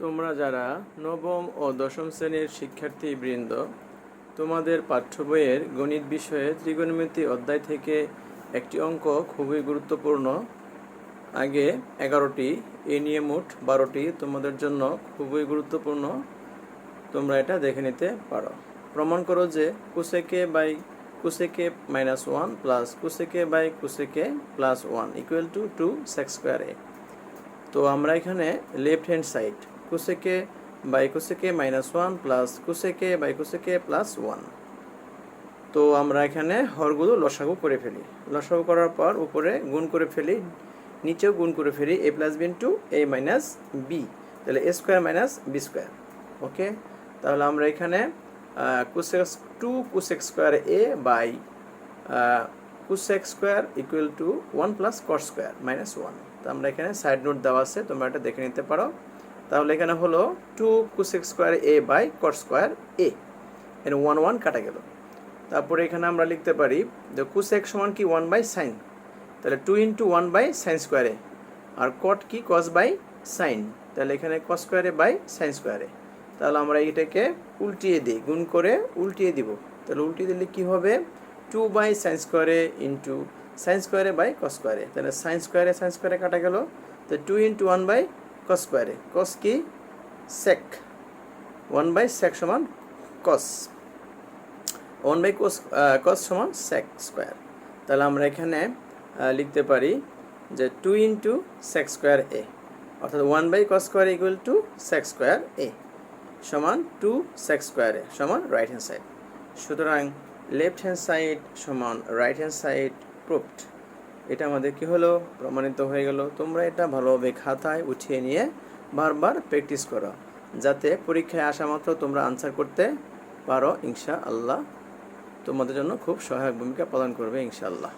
তোমরা যারা নবম ও দশম শ্রেণির শিক্ষার্থীবৃন্দ, তোমাদের পাঠ্য বইয়ের গণিত বিষয়ে ত্রিকোণমিতি অধ্যায় থেকে একটি অঙ্ক খুবই গুরুত্বপূর্ণ। আগে এগারোটি, এ নিয়ে মোট বারোটি, তোমাদের জন্য খুবই গুরুত্বপূর্ণ। তোমরা এটা দেখে নিতে পারো। প্রমাণ করো যে cosec A by cosec A minus one plus cosec A by cosec A plus one equal to two sec square তো আমরা এখানে left hand side cosec A by cosec A minus one plus cosec A by cosec A plus one তো আমরা এখানে হরগুলো লসাগু করে ফেলি। লসাগু করার পর উপরে গুণ করে ফেলি, নিচেও গুণ করে ফেলি A plus B to A minus B তাহলে A square minus B square okay? তাহলে আমরা এখানে cosec x to cosec square A by cosec square equal to one plus cot square minus one তো আমরা এখানে সাইড নোট দেওয়া আছে, তোমরা এটা দেখে নিতে পারো। তাহলে এখানে হলো two cosec square A by cot square A এর ওয়ান ওয়ান কাটা গেল। তারপরে এখানে আমরা লিখতে পারি যে কুসেক সমান কি? ওয়ান বাই সাইন তাহলে two into one by sine স্কোয়ারে আর কট কি? কস বাই সাইন তাহলে এখানে কস স্কোয়ারে বাই সাইন স্কোয়ারে তাহলে আমরা এটাকে উল্টিয়ে দিই, গুণ করে উল্টিয়ে দিব। তাহলে উল্টিয়ে দিলে কি হবে? Two by sine square A into sine square A by cos square A তাহলে sine square A sine square A কাটা গেল। তো two into one by cos square A cos কি? সেক ওয়ান বাই সেক সমান cos one by cos cos সমান sec square তাহলে আমরা এখানে লিখতে পারি যে two into sec square A অর্থাৎ one by cos square equal to sec square A সমান টু সেক স্কোয়ার এ সমান রাইট হ্যান্ড সাইড সুতরাং লেফট হ্যান্ড সাইড সমান রাইট হ্যান্ড সাইড প্রুফড এটা আমাদের কি হলো? প্রমাণিত হয়ে গেল। তোমরা এটা ভালোভাবে খাতায় উঠিয়ে নিয়ে বারবার প্র্যাকটিস করো, যাতে পরীক্ষায় আসা মাত্র তোমরা আনসার করতে পারো ইনশা আল্লাহ তোমাদের জন্য খুব সহায়ক ভূমিকা পালন করবে, ইনশাআল্লাহ।